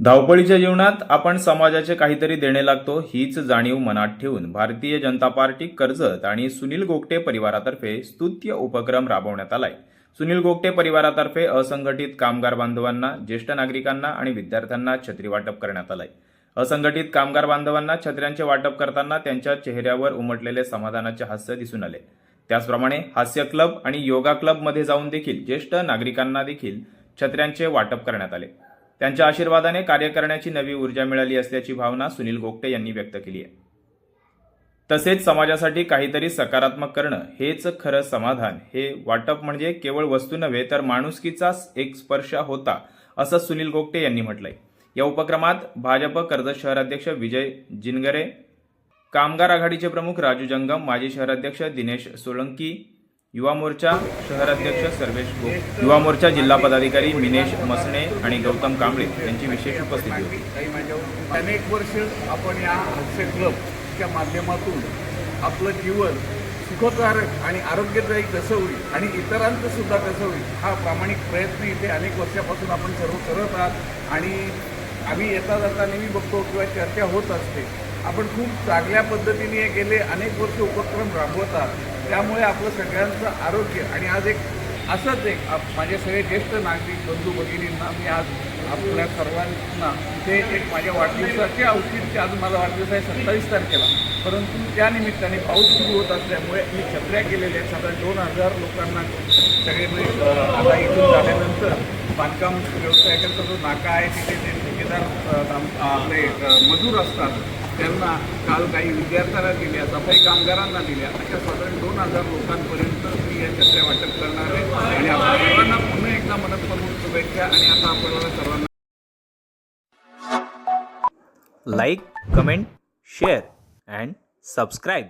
धावपळीच्या जीवनात आपण समाजाचे काहीतरी देणे लागतो हीच जाणीव मनात ठेवून भारतीय जनता पार्टी कर्जत आणि सुनील गोगटे परिवारातर्फे स्तुत्य उपक्रम राबवण्यात आलाय. सुनील गोगटे परिवारातर्फे असंघटित कामगार बांधवांना ज्येष्ठ नागरिकांना आणि विद्यार्थ्यांना छत्री वाटप करण्यात आलंय. असंघटित कामगार बांधवांना छत्र्यांचे वाटप करताना त्यांच्या चेहऱ्यावर उमटलेले समाधानाचे हास्य दिसून आले. त्याचप्रमाणे हास्य क्लब आणि योगा क्लबमध्ये जाऊन देखील ज्येष्ठ नागरिकांना देखील छत्र्यांचे वाटप करण्यात आले. त्यांच्या आशीर्वादाने कार्य करण्याची नवी ऊर्जा मिळाली असल्याची भावना सुनील गोगटे यांनी व्यक्त केली आहे. तसेच समाजासाठी काहीतरी सकारात्मक करणं हेच खरं समाधान. हे वाटप म्हणजे केवळ वस्तू नव्हे तर माणुसकीचाच एक स्पर्श होता असं सुनील गोगटे यांनी म्हटलंय. या उपक्रमात भाजप कर्जत शहराध्यक्ष विजय जिनगरे कामगार आघाडीचे प्रमुख राजू जंगम माजी शहराध्यक्ष दिनेश सोळंकी युवा मोर्चा शहराध्यक्ष सर्वेश गो युवा मोर्चा जिल्हा पदाधिकारी मिनेश मसणे आणि गौतम कांबळे यांची विशेष उपस्थिती होती. काही अनेक वर्ष आपण या हास्य क्लबच्या माध्यमातून आपलं जीवन सुखकारक आणि आरोग्यदायी कसं होईल आणि इतरांचं सुद्धा कसं होईल हा प्रामाणिक प्रयत्न इथे अनेक वर्षापासून आपण सर्व करत आहात आणि आम्ही येता जाता नेहमी बघतो किंवा चर्चा होत असते. आपण खूप चांगल्या पद्धतीने हे गेले अनेक वर्ष उपक्रम राबवत आहात त्यामुळे आपलं सगळ्यांचं आरोग्य आणि आज एक असंच एक माझ्या माझे सगळे ज्येष्ठ नागरिक बंधू भगिनींना मी आज आपल्या सर्वांना ते एक माझ्या वाढदिवसाचे औचित्य आज माझा वाढदिवस आहे सत्तावीस तारखेला. परंतु त्या निमित्ताने पाऊस सुरू होत असल्यामुळे मी छत्र्या केलेल्या आहेत. साधारण दोन हजार लोकांना सगळे आता इथून झाल्यानंतर बांधकाम व्यवसायाकरता जो नाका आहे तिथे जे ठेकेदार आपले मजूर असतात त्यांना काल काही विद्यार्थ्यांना दिल्या सफाई कामगारांना दिल्या अशा साधारण दोन हजार लोकांपर्यंत मी या छत्र्या वाटप करणार आहे. आणि आपल्या सर्वांना पुन्हा एकदा मनपूर्वक शुभेच्छा आणि आता आपण सर्वांना like comment share and subscribe